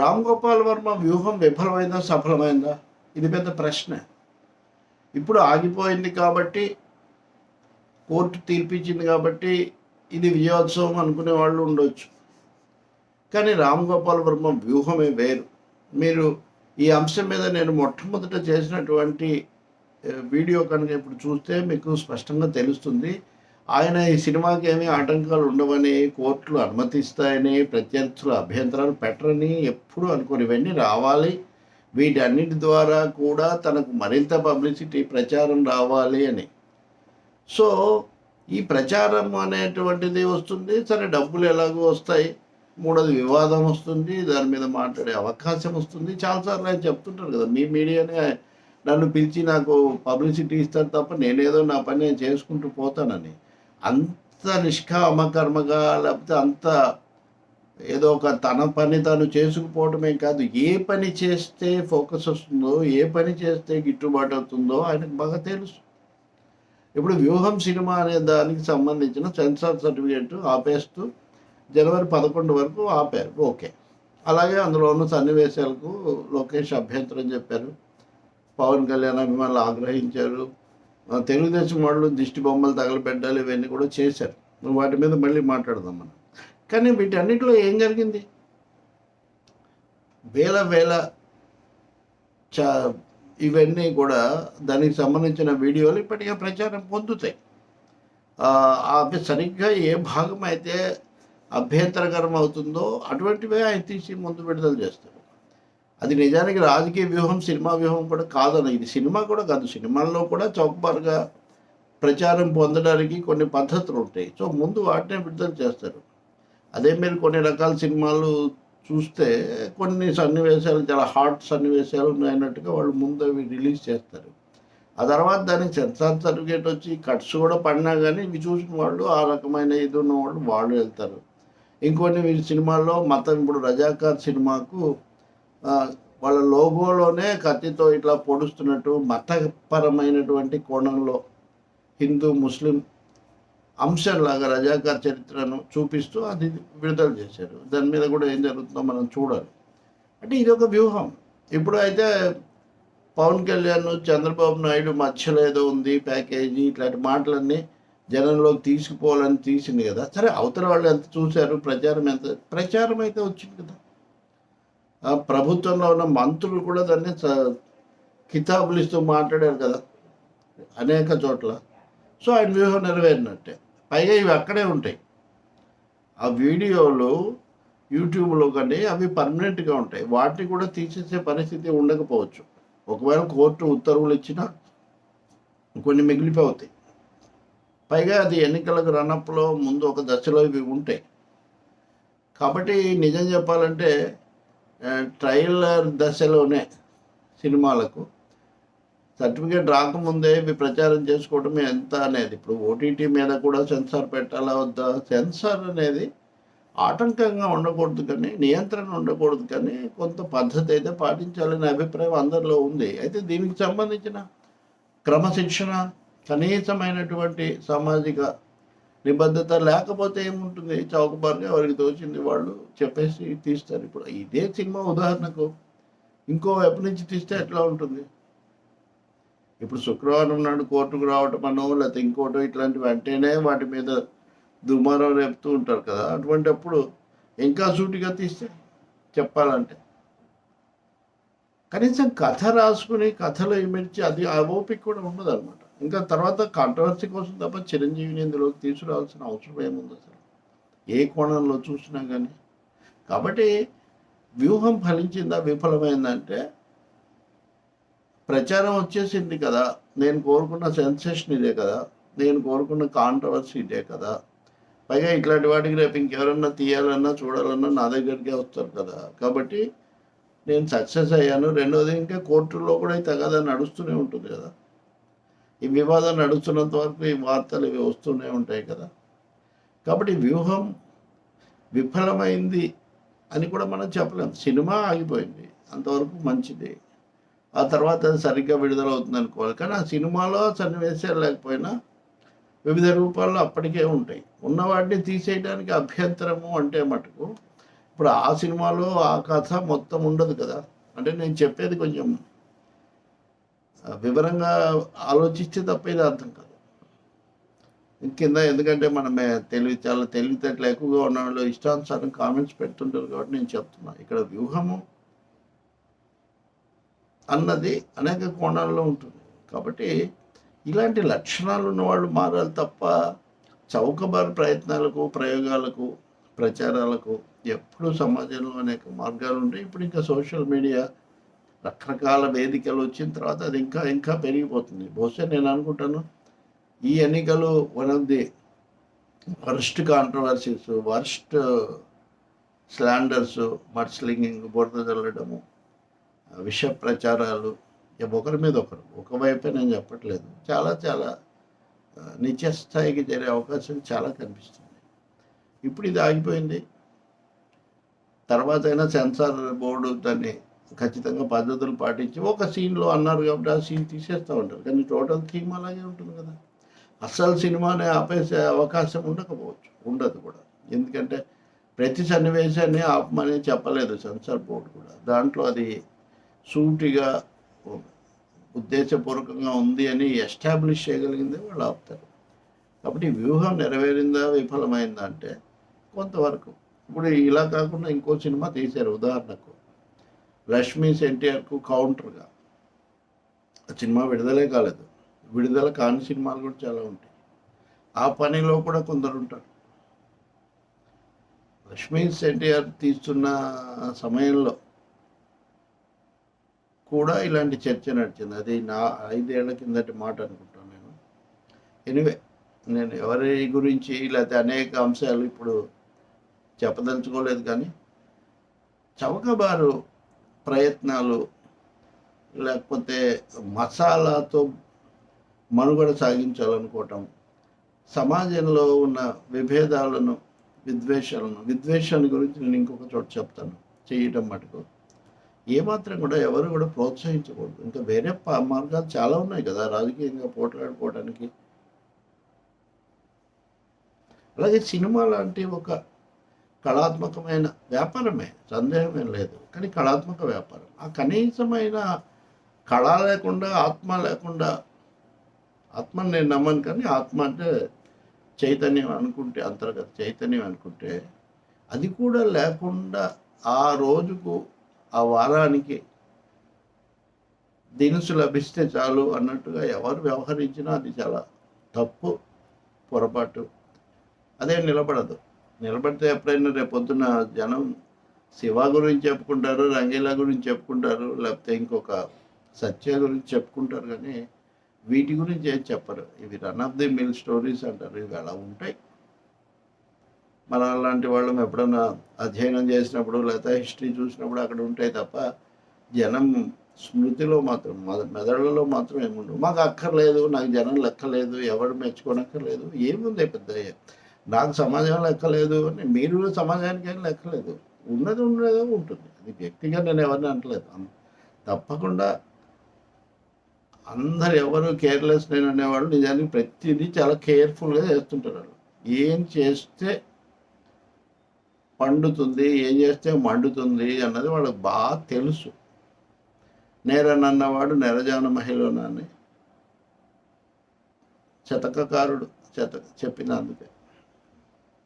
రామ్ గోపాల్ వర్మ వ్యూహం విఫలమైందా సఫలమైందా? ఇది పెద్ద ప్రశ్న. ఇప్పుడు ఆగిపోయింది కాబట్టి కోర్టు తీర్పిచ్చింది కాబట్టి ఇది విజయోత్సవం అనుకునే వాళ్ళు ఉండొచ్చు. కానీ రామ్ గోపాల్ వర్మ వ్యూహమే వేరు. మీరు ఈ అంశం మీద నేను మొట్టమొదట చేసినటువంటి వీడియో కనుక ఇప్పుడు చూస్తే మీకు స్పష్టంగా తెలుస్తుంది. ఆయన ఈ సినిమాకి ఏమీ ఆటంకాలు ఉండవని కోర్టులు అనుమతిస్తాయని ప్రత్యర్థులు అభ్యంతరాలు పెట్టరని ఎప్పుడు అనుకుని ఇవన్నీ రావాలి. వీటన్నిటి ద్వారా కూడా తనకు మరింత పబ్లిసిటీ ప్రచారం రావాలి అని. సో ఈ ప్రచారం అనేటువంటిది వస్తుంది. సరే డబ్బులు ఎలాగో వస్తాయి. మూడోది వివాదం వస్తుంది. దాని మీద మాట్లాడే అవకాశం వస్తుంది. చాలాసార్లు ఆయన చెప్తుంటారు కదా మీ మీడియానే నన్ను పిలిచి నాకు పబ్లిసిటీ ఇస్తారు తప్ప నేనేదో నా పని నేను చేసుకుంటూ పోతానని. అంత నిష్కామకర్మగా లేకపోతే అంత ఏదో ఒక తన పని తను చేసుకుపోవడమే కాదు. ఏ పని చేస్తే ఫోకస్ వస్తుందో ఏ పని చేస్తే గిట్టుబాటు అవుతుందో ఆయనకు బాగా తెలుసు. ఇప్పుడు వ్యూహం సినిమా అనే దానికి సంబంధించిన సెన్సార్ సర్టిఫికేట్ ఆపేస్తూ జనవరి పదకొండు వరకు ఆపారు. ఓకే. అలాగే అందులో ఉన్న సన్నివేశాలకు లోకేష్ అభ్యంతరం చెప్పారు. పవన్ కళ్యాణ్ అభిమానులు ఆగ్రహించారు. తెలుగుదేశం వాళ్ళు దిష్టి బొమ్మలు తగలబెట్టాలి ఇవన్నీ కూడా చేశారు. వాటి మీద మళ్ళీ మాట్లాడదాం మనం. కానీ వీటన్నిటిలో ఏం జరిగింది? వేల వేల చా ఇవన్నీ కూడా దానికి సంబంధించిన వీడియోలు ఇప్పటికే ప్రచారం పొందుతాయి. ఆ, అవి సరిగ్గా ఏ భాగం అయితే అభ్యంతరకరం అవుతుందో అటువంటివే ఆయన తీసి ముందు విడుదల చేస్తారు. అది నిజానికి రాజకీయ వ్యూహం సినిమా వ్యూహం కూడా కాదని ఇది. సినిమా కూడా కాదు. సినిమాల్లో కూడా చౌకబారుగా ప్రచారం పొందడానికి కొన్ని పద్ధతులు ఉంటాయి. సో ముందు వాటినే విడుదల చేస్తారు. అదే మీరు కొన్ని రకాల సినిమాలు చూస్తే కొన్ని సన్నివేశాలు చాలా హాట్ సన్నివేశాలు ఉన్నాయన్నట్టుగా వాళ్ళు ముందు అవి రిలీజ్ చేస్తారు. ఆ తర్వాత దానికి సెన్సార్ సర్టిఫికేట్ వచ్చి కట్స్ కూడా పడినా కానీ ఇవి చూసిన వాళ్ళు ఆ రకమైన ఇది ఉన్న వాళ్ళు వాళ్ళు వెళ్తారు. ఇంకొన్ని సినిమాల్లో మతం ఇప్పుడు రజాకార్ సినిమాకు వాళ్ళ లోగోలోనే కత్తితో ఇట్లా పొడుస్తున్నట్టు మతపరమైనటువంటి కోణంలో హిందూ ముస్లిం అంశంలాగా రజాకార్ చరిత్రను చూపిస్తూ అది విడుదల చేశారు. దాని మీద కూడా ఏం జరుగుతుందో మనం చూడాలి. అంటే ఇది ఒక వ్యూహం. ఇప్పుడు అయితే పవన్ కళ్యాణ్ చంద్రబాబు నాయుడు మధ్యలో ఏదో ఉంది ప్యాకేజీ ఇట్లాంటి మాటలన్నీ జనంలోకి తీసుకుపోవాలని తీసింది కదా. సరే అవతల వాళ్ళు ఎంత చూశారు ప్రచారం ఎంత? ప్రచారం అయితే వచ్చింది కదా. ప్రభుత్వంలో ఉన్న మంత్రులు కూడా దాన్ని కితాబులు ఇస్తూ మాట్లాడారు కదా. అనేక చోట్ల. సో ఆయన వ్యూహం నెరవేరినట్టే. పైగా ఇవి అక్కడే ఉంటాయి. ఆ వీడియోలు యూట్యూబ్లో కానీ అవి పర్మనెంట్గా ఉంటాయి. వాటిని కూడా తీసేసే పరిస్థితి ఉండకపోవచ్చు. ఒకవేళ కోర్టు ఉత్తర్వులు ఇచ్చినా కొన్ని మిగిలిపోతాయి. పైగా అది ఎన్నికలకు రన్నప్లో ముందు ఒక దశలో ఇవి ఉంటాయి. కాబట్టి నిజం చెప్పాలంటే ట్రైలర్ దశలోనే సినిమాలకు సర్టిఫికేట్ రాకముందే ఇవి ప్రచారం చేసుకోవడం ఎంత అనేది ఇప్పుడు ఓటీటీ మీద కూడా సెన్సార్ పెట్టాలా వద్దా? సెన్సార్ అనేది ఆటంకంగా ఉండకూడదు కానీ నియంత్రణ ఉండకూడదు కానీ కొంత పద్ధతి అయితే పాటించాలనే అభిప్రాయం అందరిలో ఉంది. అయితే దీనికి సంబంధించిన క్రమశిక్షణ కనీసమైనటువంటి సామాజిక నిబద్ధత లేకపోతే ఏముంటుంది? చౌకబారుగా ఎవరికి తోచింది వాళ్ళు చెప్పేసి తీస్తారు. ఇప్పుడు ఇదే సినిమా ఉదాహరణకు. ఇంకో వైపు నుంచి తీస్తే ఎట్లా ఉంటుంది? ఇప్పుడు శుక్రవారం నాడు కోర్టుకు రావటం అనో లేకపోతే ఇంకోటో ఇట్లాంటివి అంటేనే వాటి మీద దుమారం రేపుతూ ఉంటారు కదా. అటువంటప్పుడు ఇంకా సూటిగా తీస్తే చెప్పాలంటే. కనీసం కథ రాసుకుని కథలో ఇమిడ్చి అది ఆ ఓపిక కూడా ఉండదు అనమాట ఇంకా తర్వాత కాంట్రవర్సీ కోసం తప్ప చిరంజీవిని ఇందులో తీసుకురావాల్సిన అవసరం ఏముంది అసలు ఏ కోణంలో చూసినా కానీ కాబట్టి వ్యూహం ఫలించిందా విఫలమైందంటే ప్రచారం వచ్చేసింది కదా. నేను కోరుకున్న సెన్సేషన్ ఇదే కదా. నేను కోరుకున్న కాంట్రవర్సీ ఇదే కదా. పైగా ఇట్లాంటి వాటికి రేపు ఇంకెవరన్నా తీయాలన్నా చూడాలన్నా నా దగ్గరికే వస్తారు కదా. కాబట్టి నేను సక్సెస్ అయ్యాను. రెండోది ఇంకా కోర్టులో కూడా ఈ తగాదా నడుస్తూనే ఉంటుంది కదా. ఈ వివాదం నడుస్తున్నంత వరకు ఈ వార్తలు ఇవి వస్తూనే ఉంటాయి కదా. కాబట్టి వ్యూహం విఫలమైంది అని కూడా మనం చెప్పలేం. సినిమా ఆగిపోయింది. అంతవరకు మంచిది. ఆ తర్వాత అది సరిగ్గా విడుదల అవుతుంది అనుకోవాలి కానీ ఆ సినిమాలో సన్నివేశాలు లేకపోయినా వివిధ రూపాల్లో అప్పటికే ఉంటాయి. ఉన్నవాటిని తీసేయడానికి అభ్యంతరము అంటే మటుకు ఇప్పుడు ఆ సినిమాలో ఆ కథ మొత్తం ఉండదు కదా. అంటే నేను చెప్పేది కొంచెం వివరంగా ఆలోచిస్తే తప్ప ఇది అర్థం కాదు. కింద ఎందుకంటే మనమే తెలివి చాలా తెలివితేటలు ఎక్కువగా ఉన్న వాళ్ళు ఇష్టానుసారం కామెంట్స్ పెడుతుంటారు కాబట్టి నేను చెప్తున్నా. ఇక్కడ వ్యూహము అన్నది అనేక కోణాల్లో ఉంటుంది. కాబట్టి ఇలాంటి లక్షణాలు ఉన్నవాళ్ళు మారాలి తప్ప చౌకబారు ప్రయత్నాలకు ప్రయోగాలకు ప్రచారాలకు ఎప్పుడూ సమాజంలో అనేక మార్గాలు ఉంటాయి. ఇప్పుడు ఇంకా సోషల్ మీడియా రకరకాల వేదికలు వచ్చిన తర్వాత అది ఇంకా ఇంకా పెరిగిపోతుంది. బహుశా నేను అనుకుంటాను ఈ ఎన్నికలు one of the worst controversies worst slanders mudslinging బురద చల్లడము విష ప్రచారాలు ఇక ఒకరి మీద ఒకరు ఒకవైపే నేను చెప్పట్లేదు. చాలా చాలా నిత్య స్థాయికి చేరే అవకాశం చాలా కనిపిస్తుంది. ఇప్పుడు ఇది ఆగిపోయింది. తర్వాత అయినా సెన్సార్ బోర్డు దాన్ని ఖచ్చితంగా పద్ధతులు పాటించి ఒక సీన్లో అన్నారు కాబట్టి ఆ సీన్ తీసేస్తూ ఉంటారు. కానీ టోటల్ థీమ్ అలాగే ఉంటుంది కదా. అస్సలు సినిమాని ఆపేసే అవకాశం ఉండకపోవచ్చు ఉండదు కూడా. ఎందుకంటే ప్రతి సన్నివేశాన్ని ఆపమని చెప్పలేదు సెన్సార్ బోర్డు కూడా. దాంట్లో అది సూటిగా ఉద్దేశపూర్వకంగా ఉంది అని ఎస్టాబ్లిష్ చేయగలిగిందే వాళ్ళు ఆపుతారు. కాబట్టి వ్యూహం నెరవేరిందా విఫలమైందా అంటే కొంతవరకు. ఇప్పుడు ఇలా కాకుండా ఇంకో సినిమా తీశారు ఉదాహరణకు. రష్మీస్ ఎన్టీఆర్కు కౌంటర్గా. ఆ సినిమా విడుదలే కాలేదు. విడుదల కాని సినిమాలు కూడా చాలా ఉంటాయి. ఆ పనిలో కూడా కొందరు ఉంటారు. రష్మీస్ ఎన్టీఆర్ తీస్తున్న సమయంలో కూడా ఇలాంటి చర్చ నడిచింది. అది నా ఐదేళ్ళ కిందటి మాట అనుకుంటాను నేను. ఎనివే నేను ఎవరి గురించి లేకపోతే అనేక అంశాలు ఇప్పుడు చెప్పదలుచుకోలేదు కానీ చవకబారు ప్రయత్నాలు లేకపోతే మసాలాతో మనుగడ సాగించాలనుకోవటం సమాజంలో ఉన్న విభేదాలను విద్వేషాలను విద్వేషాన్ని గురించి నేను ఇంకొక చోట చెప్తాను చేయటం మటుకు. ఏమాత్రం కూడా ఎవరు కూడా ప్రోత్సహించకూడదు. ఇంకా వేరే మార్గాలు చాలా ఉన్నాయి కదా రాజకీయంగా పోట్లాడుకోవడానికి అలాగే సినిమా లాంటి ఒక కళాత్మకమైన వ్యాపారమే సందేహమేం లేదు. కానీ కళాత్మక వ్యాపారం. ఆ కనీసమైన కళ లేకుండా ఆత్మ లేకుండా ఆత్మని నేను నమ్మను కానీ ఆత్మ అంటే చైతన్యం అనుకుంటే అంతర్గత చైతన్యం అనుకుంటే అది కూడా లేకుండా ఆ రోజుకు ఆ వారానికి దినుసు లభిస్తే చాలు అన్నట్టుగా ఎవరు వ్యవహరించినా అది చాలా తప్పు పొరపాటు. అదే నిలబడదు. నిలబడితే ఎప్పుడైనా రేపొద్దున జనం శివ గురించి చెప్పుకుంటారు రంగీలా గురించి చెప్పుకుంటారు లేకపోతే ఇంకొక సత్య గురించి చెప్పుకుంటారు కానీ వీటి గురించి ఏం చెప్పరు. ఇవి run of the mill stories అంటారు. ఇవి అలా ఉంటాయి. మన అలాంటి వాళ్ళం ఎప్పుడన్నా అధ్యయనం చేసినప్పుడు లేకపోతే హిస్టరీ చూసినప్పుడు అక్కడ ఉంటాయి తప్ప జనం స్మృతిలో మాత్రం మెద- మెదడులలో మాత్రం ఏముండవు. మాకు అక్కర్లేదు నాకు జనం లెక్కలేదు ఎవరు మెచ్చుకోనక్కర్లేదు ఏముంది పెద్ద నాకు సమాజం లెక్కలేదు అని మీరు సమాజానికి ఏం లెక్కలేదు. ఉన్నది ఉన్నదో ఉంటుంది. అది వ్యక్తిగా నేను ఎవరిని అంటలేదు తప్పకుండా అందరు ఎవరు కేర్లెస్ నేను అనేవాళ్ళు నిజానికి ప్రతిదీ చాలా కేర్ఫుల్గా చేస్తుంటారు వాళ్ళు. ఏం చేస్తే పండుతుంది ఏం చేస్తే మండుతుంది అన్నది వాళ్ళకి బాగా తెలుసు. నేరనన్నవాడు నెరజాన మహిళనని శతకకారుడు శత చెప్పిన అందుకే.